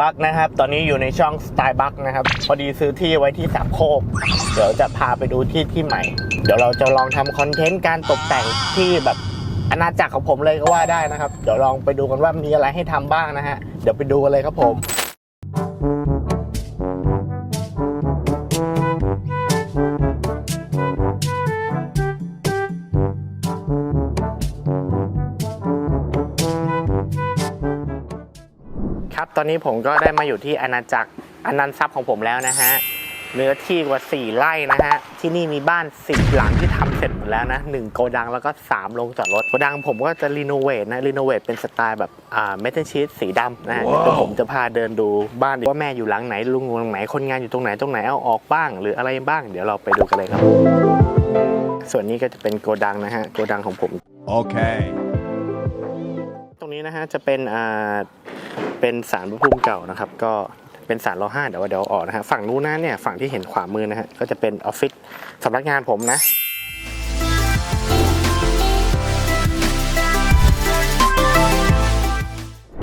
บักนะครับ ตอนนี้อยู่ในช่องสไตล์บักนะครับ พอดีซื้อที่ไว้ที่สามโคก เดี๋ยวจะพาไปดูที่ที่ใหม่ เดี๋ยวเราจะลองทำคอนเทนต์การตกแต่งที่แบบอาณาจักรของผมเลยก็ว่าได้นะครับ เดี๋ยวลองไปดูกันว่ามีอะไรให้ทำบ้างนะฮะ เดี๋ยวไปดูกันเลยครับผม ตอนนี้ผมก็ได้มาอยู่ที่อาณาจักรอนันต์ทรัพย์ของผมแล้วนะฮะเนื้อที่กว่า 4 ไร่นะฮะ ที่นี่มีบ้าน 10 หลังที่ทำเสร็จหมดแล้วนะ1โกดังแล้วก็3โรงจอดรถ โกดังผมก็จะรีโนเวทนะรีโนเวทเป็นสไตล์แบบอ่าเมทัลชีตสีดำนะฮะเดี๋ยวผมจะพาเดินดูบ้านว่าแม่อยู่หลังไหนลุงอยู่หลังไหนคนงานอยู่ตรงไหนตรงไหนเอาออกบ้าง หรืออะไรบ้างเดี๋ยวเราไปดูกันเลยครับ ส่วนนี้ก็จะเป็นโกดังนะฮะโกดังของผม Okay. ตรงนี้นะฮะจะเป็นอ่า เป็นสารพระภูมิเก่านะครับ ก็เป็นสารรห้าเดี๋ยวเดี๋ยวออกนะฮะฝั่งนู้นนะเนี่ยฝั่งที่เห็นขวามือนะฮะก็จะเป็นออฟฟิศสำนักงานผมนะ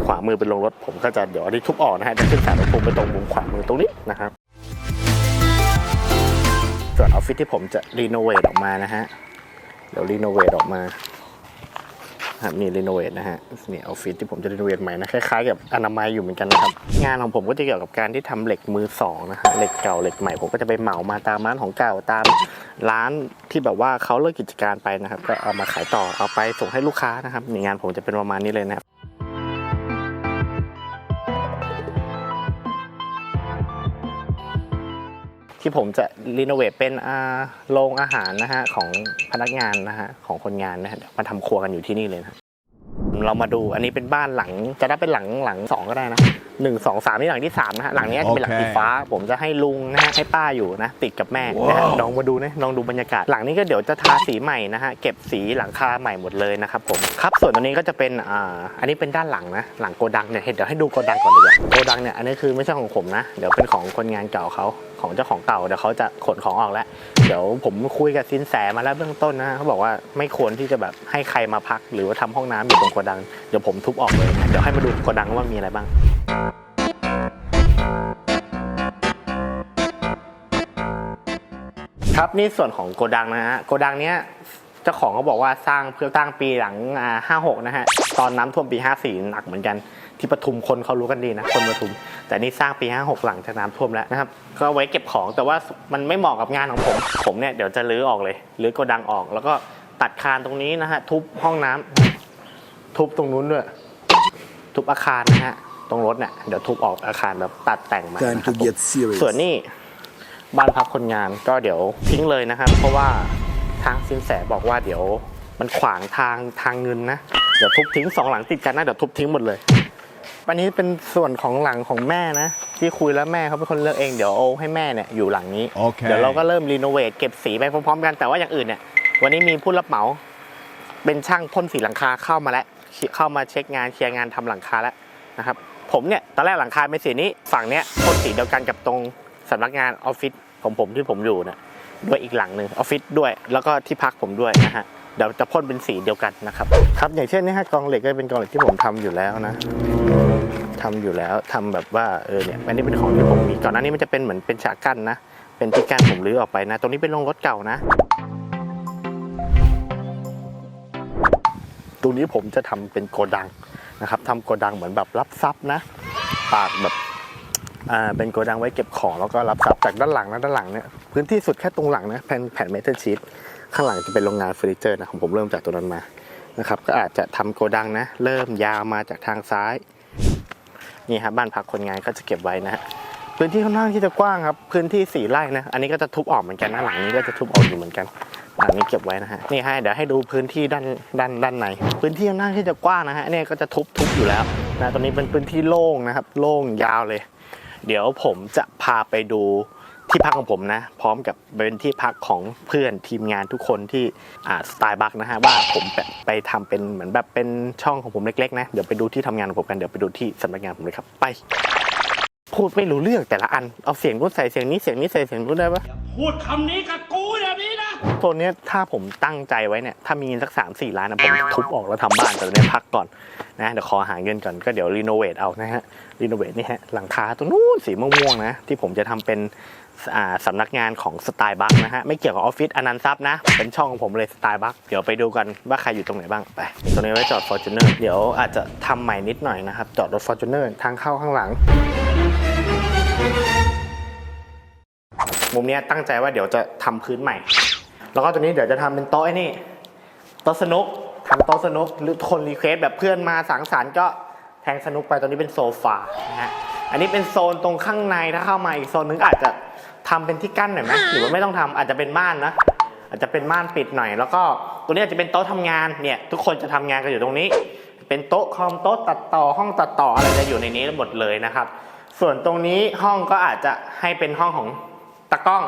ขวามือเป็นโรงรถผมก็จะเดี๋ยวเอาที่ทุบออกนะฮะจะขึ้นสารพระภูมิไปตรงมุมขวามือตรงนี้นะครับส่วนออฟฟิศที่ผมจะรีโนเวทออกมานะฮะเดี๋ยวรีโนเวทออกมา ครับนี่รีโนเวทนะฮะนี่ออฟฟิศที่ผมจะรีโนเวทใหม่นะคล้ายๆกับอนามัยอยู่เหมือนกันนะครับงานของผมก็จะเกี่ยวกับการที่ทำเหล็กมือสองนะฮะเหล็กเก่าเหล็กใหม่ผมก็จะไปเหมามาตามร้านของเก่าตามร้านที่แบบว่าเขาเลิกกิจการไปนะครับ ก็เอามาขายต่อเอาไปส่งให้ลูกค้านะครับนี่งานผมจะเป็นประมาณนี้เลยนะครับ ที่ผมจะรีโนเวทเป็นโรงอาหารนะฮะของพนักงานนะฮะของคนงานนะฮะมาทำครัวกันอยู่ที่นี่เลยนะ เรามาดูอันนี้เป็นบ้านหลังจะได้เป็นหลังหลังสองก็ได้นะหนึ่งสองสามนี่หลังที่สามนะฮะหลังนี้จะเป็นหลังสีฟ้า ผมจะให้ลุงนะฮะให้ป้าอยู่นะติดกับแม่นะฮะลองมาดูนะลองดูบรรยากาศ หลังนี้ก็เดี๋ยวจะทาสีใหม่นะฮะเก็บสีหลังคาใหม่หมดเลยนะครับผมครับส่วนตัวนี้ก็จะเป็นอ่าอันนี้เป็นด้านหลังนะหลังโกดังเนี่ยเดี๋ยวให้ดูโกดังก่อนดีกว่าโกดังเนี่ยอันนี้คือไม่ใช่ของผมนะ เดี๋ยวเป็นของคนงานเก่าเขาของเจ้าของเก่าเดี๋ยวเขาจะขนของออกแล้ว เดี๋ยวผมคุยกับสินแสมาแล้วเบื้องต้นนะเขาบอกว่าไม่ควรที่จะแบบให้ใครมาพักหรือว่าทำห้องน้ำอยู่ตรงโกดังเดี๋ยวผมทุบออกเลย เดี๋ยวให้มาดูโกดังว่ามีอะไรบ้างครับนี่ส่วนของโกดังนะฮะโกดังเนี้ยเจ้าของเขาบอกว่าสร้างเพื่อสร้างปีหลังห้าหกนะฮะตอนน้ำท่วมปีห้าสี่หนักเหมือนกันที่ปทุมคนเขารู้กันดีนะคนปทุม แต่นี่สร้างปีห้าหลังจากน้ำท่วมแล้วนะครับก็ไว้เก็บของแต่ว่ามันไม่เหมาะกับงานของผม ผมเนี่ยเดี๋ยวจะรื้อออกเลยรื้อโกดังออก แล้วก็ตัดคานตรงนี้นะฮะทุบห้องน้ำ ทุบตรงนู้นด้วย ทุบอาคารนะฮะ ตรงรถเนี่ยเดี๋ยวทุบออกอาคารแบบตัดแต่งมา Time นะครับ to ผม get serious. ส่วนนี้บ้านพักคนงานก็เดี๋ยวทิ้งเลยนะครับ เพราะว่าทางสินแสบอกว่าเดี๋ยวมันขวางทางทางเงินนะ เดี๋ยวทุบทิ้งสองหลังติดกันนะเดี๋ยวทุบทิ้งหมดเลย อันนี้เป็นส่วนของหลังของแม่นะ ที่คุยแล้วแม่เขาเป็นคนเลือกเองเดี๋ยวเอาให้แม่เนี่ยอยู่หลังนี้ โอเค เดี๋ยวเราก็เริ่มรีโนเวทเก็บสีไปพร้อมๆกันแต่ว่าอย่างอื่นเนี่ย วันนี้มีผู้รับเหมา เป็นช่างพ่นสีหลังคาเข้ามาแล้ว เข้ามาเช็คงานเคลียร์งานทำหลังคาแล้วนะครับ ผมเนี่ยตอนแรกหลังคาเป็นสีนี้ฝั่งเนี้ยพ่นสีเดียวกันกับตรงสำนักงานออฟฟิศของผมที่ผมอยู่นี่ยด้วยอีกหลังหนึ่งออฟฟิศด้วย แล้วก็ที่พักผมด้วยนะฮะเดี๋ยวจะพ่นเป็นสีเดียวกันนะครับครับอย่างเช่นนี่ฮะกองเหล็กก็เป็นกองเหล็กที่ผมทำอยู่แล้วนะทำอยู่แล้วทำแบบว่าเออเนี่ยอันนี้เป็นของที่ผมมีก่อนหน้านี้มันจะเป็นเหมือนเป็นฉากกั้นนะเป็นที่กั้นผมรื้อออกไปนะ ตรงนี้เป็นโรงรถเก่านะ ตรงนี้ผมจะทำเป็นโกดังนะครับทำโกดังเหมือนแบบรับทรัพย์นะ ปากแบบอ่าเป็นโกดังไว้เก็บของแล้วก็รับทรัพย์จากด้านหลังนะด้านหลังเนี่ยพื้นที่สุดแค่ตรงหลังนะแผ่นแผ่นเมทัลชีตข้างหลังจะเป็นโรงงานเฟอร์นิเจอร์นะของผมเริ่มจากตัวนั้นมานะครับก็อาจจะทำโกดังนะ เริ่มยาวมาจากทางซ้ายนี่ครับบ้านพักคนงานก็จะเก็บไว้นะฮะพื้นที่ค่อนข้างที่จะกว้างครับ พื้นที่สี่ไร่นะ อันนี้ก็จะทุบออกเหมือนกันนะหลังนี้ก็จะทุบออกอยู่เหมือนกัน หลังนี้เก็บไว้นะฮะนี่ให้เดี๋ยวให้ดูพื้นที่ด้านด้านด้านในพื้นที่ค่อนข้างที่จะกว้างนะฮะเนี่ยก็จะทุบทุบอยู่แล้วนะตรงนี้เป็นพื้นที่โล่งนะครับ โล่งยาวเลย เดี๋ยวผมจะพาไปดูที่พักของผมนะ พร้อมกับเป็นที่พักของเพื่อนทีมงานทุกคนที่อ่าสไตล์บักนะฮะว่าผมไปไปทำเป็นเหมือนแบบเป็นช่องของผมเล็กๆนะเดี๋ยวไปดูที่ทำงานของผมกันเดี๋ยวไปดูที่สำนักงานผมเลยครับไป พูดไม่รู้เรื่องแต่ละอันเอาเสียงนู้นใส่เสียงนี้เสียงนี้ใส่เสียงนู้นได้ปะพูดคำนี้กับกูอย่างนี้นะโซนเนี้ยถ้าผมตั้งใจไว้เนี่ยถ้ามีเงินสักสามสี่ล้านนะผมทุบออกแล้วทำบ้านแต่ตอนนี้พักก่อนนะเดี๋ยวขอหาเงินก่อนก็เดี๋ยวรีโนเวทเอานะฮะรีโนเวทนี่ฮะหลังคาตรงนู้นสีม่วงๆนะที่ผมจะทำเป็นอ่าสำนักงานของสไตล์บัคนะฮะไม่เกี่ยวกับออฟฟิศอนันต์ทรัพย์นะ เป็นช่องของผมเลยสไตล์บัคเดี๋ยวไปดูกันว่าใครอยู่ตรงไหนบ้างไปตรงนี้ไว้จอด Fortuner เดี๋ยวอาจจะทำใหม่นิดหน่อยนะครับ จอดรถ Fortuner ทางเข้าข้างหลัง มุมนี้ตั้งใจว่าเดี๋ยวจะทำพื้นใหม่ แล้วก็ตัวนี้เดี๋ยวจะทำเป็นโต๊ะไอ้นี่โต๊ะสนุกทำโต๊ะสนุกหรือคนรีเควสแบบเพื่อนมาสังสรรค์ก็แทงสนุกไปตรงนี้เป็นโซฟานะฮะอันนี้เป็นโซนตรงข้างในถ้าเข้ามาอีกโซนนึงอาจจะทำเป็นที่กั้นหน่อยไหมหรือว่าไม่ต้องทำอาจจะเป็นม่านนะอาจจะเป็นม่านปิดหน่อย แล้วก็ตัวนี้อาจจะเป็นโต๊ะทำงานเนี่ยทุกคนจะทำงานกันอยู่ตรงนี้ เป็นโต๊ะคอมโต๊ะตัดต่อห้องตัดต่ออะไรจะอยู่ในนี้หมดเลยนะครับ ส่วนตรงนี้ห้องก็อาจจะให้เป็นห้องของ ตากล้อง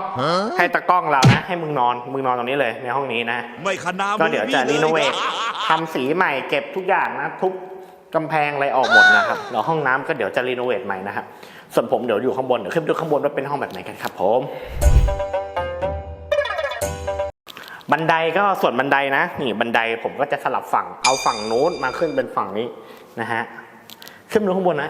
ให้ตากล้องเรานะ ให้มึงนอนมึงนอนตรงนี้เลยในห้องนี้นะไม่ขนาก็เดี๋ยวจะรีโนเวททำสีใหม่เก็บทุกอย่างนะ ทุกกำแพงอะไรออกหมดนะครับแล้วห้องน้ำก็เดี๋ยวจะรีโนเวทใหม่นะครับส่วนผมเดี๋ยวอยู่ข้างบนเดี๋ยวขึ้นไปดูข้างบนว่าเป็นห้องแบบไหนกันครับ ผม บันไดก็ส่วนบันไดนะ นี่บันไดผมก็จะสลับฝั่งเอาฝั่งนู้นมาขึ้นเป็นฝั่งนี้นะฮะขึ้นไปดูข้างบนนะ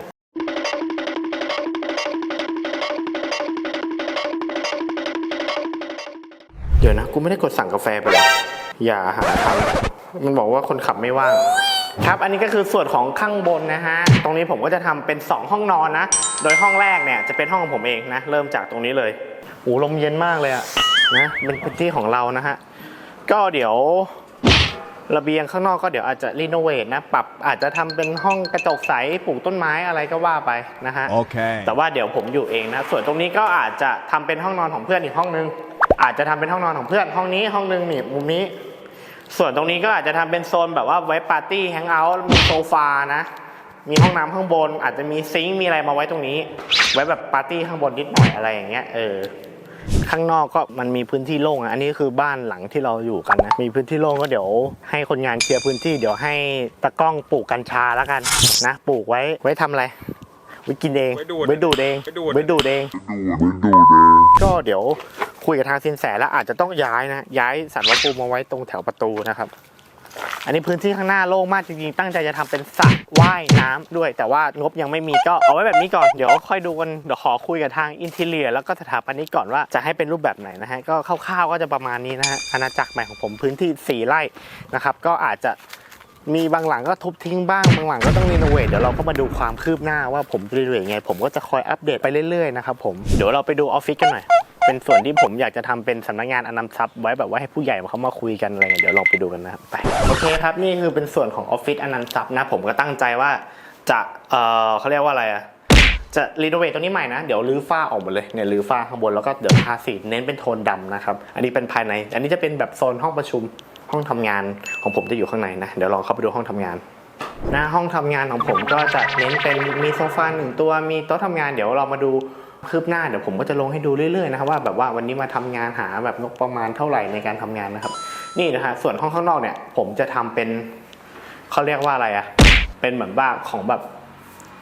เดี๋ยวนะ กูไม่ได้กดสั่งกาแฟไปเลยอย่าหาทำมันบอกว่าคนขับไม่ว่าง ครับ อันนี้ก็คือส่วนของข้างบนนะฮะ ตรงนี้ผมก็จะทำเป็น 2 ห้องนอนนะ โดยห้องแรกเนี่ยจะเป็นห้องของผมเองนะ เริ่มจากตรงนี้เลยโอ้ลมเย็นมากเลยอะนะเป็นพื้นที่ของเรานะฮะ ก็เดี๋ยวระเบียงข้างนอกก็เดี๋ยวอาจจะรีโนเวทนะ ปรับอาจจะทำเป็นห้องกระจกใสปลูกต้นไม้อะไรก็ว่าไปนะฮะ โอเค แต่ว่าเดี๋ยวผมอยู่เองนะ ส่วนตรงนี้ก็อาจจะทำเป็นห้องนอนของเพื่อนอีกห้องนึง อาจจะทำเป็นห้องนอนของเพื่อนห้องนี้ห้องนึงนี่มุมนี้ ส่วนตรงนี้ก็อาจจะทำเป็นโซนแบบว่าไว้ปาร์ตี้แฮงเอาท์มีโซฟานะ มีห้องน้ำข้างบน อาจจะมีซิงค์มีอะไรมาไว้ตรงนี้ ไว้แบบปาร์ตี้ข้างบนนิดหน่อยอะไรอย่างเงี้ยเออข้างนอกก็มันมีพื้นที่โล่งอะอันนี้คือบ้านหลังที่เราอยู่กันนะมีพื้นที่โล่งก็เดี๋ยว ให้คนงานเคลียร์พื้นที่เดี๋ยวให้ตะกล้องปลูกกัญชาแล้วกันนะปลูกไว้ไว้ทำอะไรไว้กินเองไว้ดูดไว้ดูดเองไว้ดูดไว้ดูดเองก็เดี๋ยว คุยกับทางสินแสแล้วอาจจะต้องย้ายนะย้ายสันวัตปูมาไว้ตรงแถวประตูนะครับ อันนี้พื้นที่ข้างหน้าโล่งมากจริงๆตั้งใจจะทำเป็นสระว่ายน้ำด้วย แต่ว่างบยังไม่มีก็เอาไว้แบบนี้ก่อนเดี๋ยวค่อยดูกันเดี๋ยวขอคุยกับทางอินเทเลียแล้วก็สถาปนิกก่อนว่าจะให้เป็นรูปแบบไหนนะฮะก็คร่าวๆก็จะประมาณนี้นะฮะอาณาจักรใหม่ของผมพื้นที่4ไร่นะครับ ก็อาจจะมีบางหลังก็ทุบทิ้งบ้างบางหลังก็ต้องรีโนเวทเดี๋ยวเราก็มาดูความคืบหน้าว่าผมรีโนเวทไง ผมก็จะคอยอัปเดตไปเรื่อยๆนะครับผมเดี๋ยวเราไปดูออฟฟิศกันหน่อย เป็นส่วนที่ผมอยากจะทำเป็นสำนักงานอนันต์ทรัพย์ไว้แบบว่าให้ผู้ใหญ่เขามาคุยกันอะไรเงี้ยเดี๋ยวลองไปดูกันนะครับไปโอเคครับนี่คือเป็นส่วนของออฟฟิศอนันต์ทรัพย์นะผมก็ตั้งใจว่าจะเออเขาเรียกว่าอะไรอะจะรีโนเวทตรงนี้ใหม่นะ เดี๋ยวรื้อฝ้าออกหมดเลยเนี่ยรื้อฝ้าข้างบนแล้วก็เดี๋ยวทาสีเน้นเป็นโทนดำนะครับ อันนี้เป็นภายใน อันนี้จะเป็นแบบโซนห้องประชุมห้องทำงานของผมจะอยู่ข้างในนะ เดี๋ยวลองเข้าไปดูห้องทำงานหน้าห้องทำงานของผมก็จะเน้นเป็นมีโซฟาหนึ่งตัวมีโต๊ะทำงานเดี๋ยวเรามาดู คืบหน้าเดี๋ยวผมก็จะลงให้ดูเรื่อยๆนะครับว่าแบบว่าวันนี้มาทำงานหาแบบงบประมาณเท่าไหร่ในการทำงานนะครับ นี่นะฮะส่วนห้องข้างนอกเนี่ย ผมจะทำเป็นเขาเรียกว่าอะไรอะเป็นเหมือนบ้าของแบบ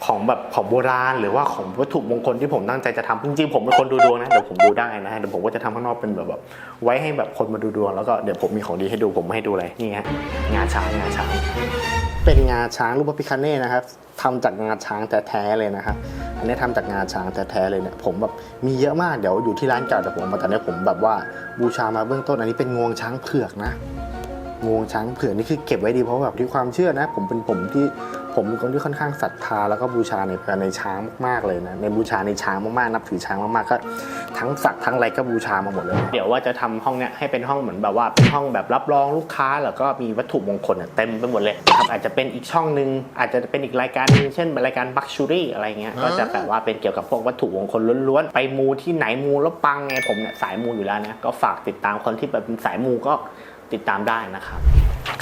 ของแบบของโบราณหรือว่าของวัตถุมงคลที่ผมตั้งใจจะทำจริงๆผมเป็นคนดูดวงนะเดี๋ยวผมดูได้นะฮะเดี๋ยวผมก็จะทำข้างนอกเป็นแบบแบบไว้ให้แบบคนมาดูดวงแล้วก็เดี๋ยวผมมีของดีให้ดูผมไม่ให้ดูอะไรนี่ฮะงาช้างงาช้างเป็นงาช้างรูปพระพิคเน่นะครับทำจากงาช้างแท้ๆเลยนะครับอันนี้ทำจากงาช้างแท้ๆเลยเนี่ยผมแบบมีเยอะมากเดี๋ยวอยู่ที่ร้านเก่าแต่ผมมาแตอนนี้ผมแบบว่าบูชามาเบื้องต้นอันนี้เป็นงวงช้างเผือกนะงวงช้างเผือกนี่คือเก็บไว้ดีเพราะแบบที่ความเชื่อนะ ผมเป็นผมที่ ผมเป็นคนที่ค่อนข้างศรัทธาแล้วก็บูชาในในช้างมากๆเลยนะในบูชาในช้างมากๆนับถือช้างมากๆก็ทั้งสักทั้งอะไรก็บูชามาหมดเลย เดี๋ยวว่าจะทำห้องเนี้ยให้เป็นห้องเหมือนแบบว่าเป็นห้องแบบรับรองลูกค้าแล้วก็มีวัตถุมงคลเนี่ยเต็มไปหมดเลยนะครับอาจจะเป็นอีกช่องหนึ่งอาจจะเป็นอีกรายการหนึงเช่นรายการบักชูรี่อะไรเงี้ยก็จะแบบว่าเป็นเกี่ยวกับพวกวัตถุมงคลล้วนๆไปมูที่ไหนมูแล้วปังไงผมเนี่ยสายมูอยู่แล้วนะก็ฝากติดตามคนที่แบบเป็นสายมูก็ติดตามได้นะครับ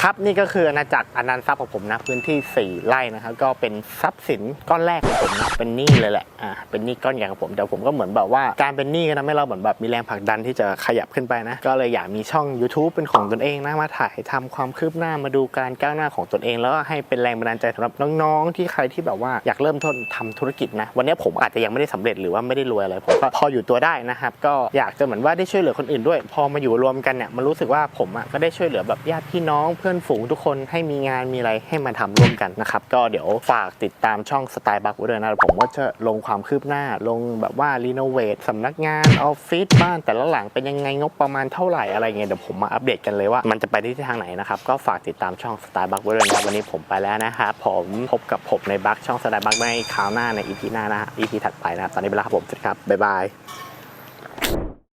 ครับนี่ก็คืออาณาจักรอนันต์ทรัพย์ของผมนะพื้นที่ 4 ไร่นะครับก็เป็นทรัพย์สินก้อนแรกของผมนะเป็นหนี้เลยแหละอ่าเป็นหนี้ก้อนใหญ่ของผมแต่ผมก็เหมือนแบบว่าการเป็นหนี้ก็ทำให้เราเหมือนแบบมีแรงผลักดันที่จะขยับขึ้นไปนะก็เลยอยากมีช่อง YouTube เป็นของตนเองนะมาถ่ายทำความคืบหน้ามาดูการก้าวหน้าของตนเอง แล้วก็ให้เป็นแรงบันดาลใจสำหรับน้องๆ ที่ใครที่แบบว่าอยากเริ่มต้นทำธุรกิจนะวันนี้ผมอาจจะยังไม่ได้สำเร็จหรือว่าไม่ได้รวยอะไรผมก็พออยู่ตัวได้นะครับก็อยากจะเหมือนว่าได้ช่วยเหลือคนอื่นด้วย พอมาอยู่รวมกันเนี่ยมันรู้สึกว่าผมอะก็ได้ช่วยเหลือแบบญาติพี่น้องเพื่อนฝูงทุกคนให้มีงานมีอะไรให้มาทำร่วมกันนะครับ ก็เดี๋ยวฝากติดตามช่องสไตล์บักไว้ด้วยนะผมว่าจะลงความคืบหน้าลงแบบว่ารีโนเวทสำนักงานออฟฟิศบ้านแต่ละหลังเป็นยังไงงบประมาณเท่าไหร่อะไรเงี้ยเดี๋ยวผมมาอัปเดตกันเลยว่ามันจะไปที่ทางไหนนะครับ ก็ฝากติดตามช่องสไตล์บักไว้ด้วยนะวันนี้ผมไปแล้วนะครับผมพบกับผมในบักช่องสไตล์บักในคราวหน้าในอีพีหน้านะอีพีถัดไปนะครับตอนนี้เวลาครับผมสวัสดีครับบ๊ายบาย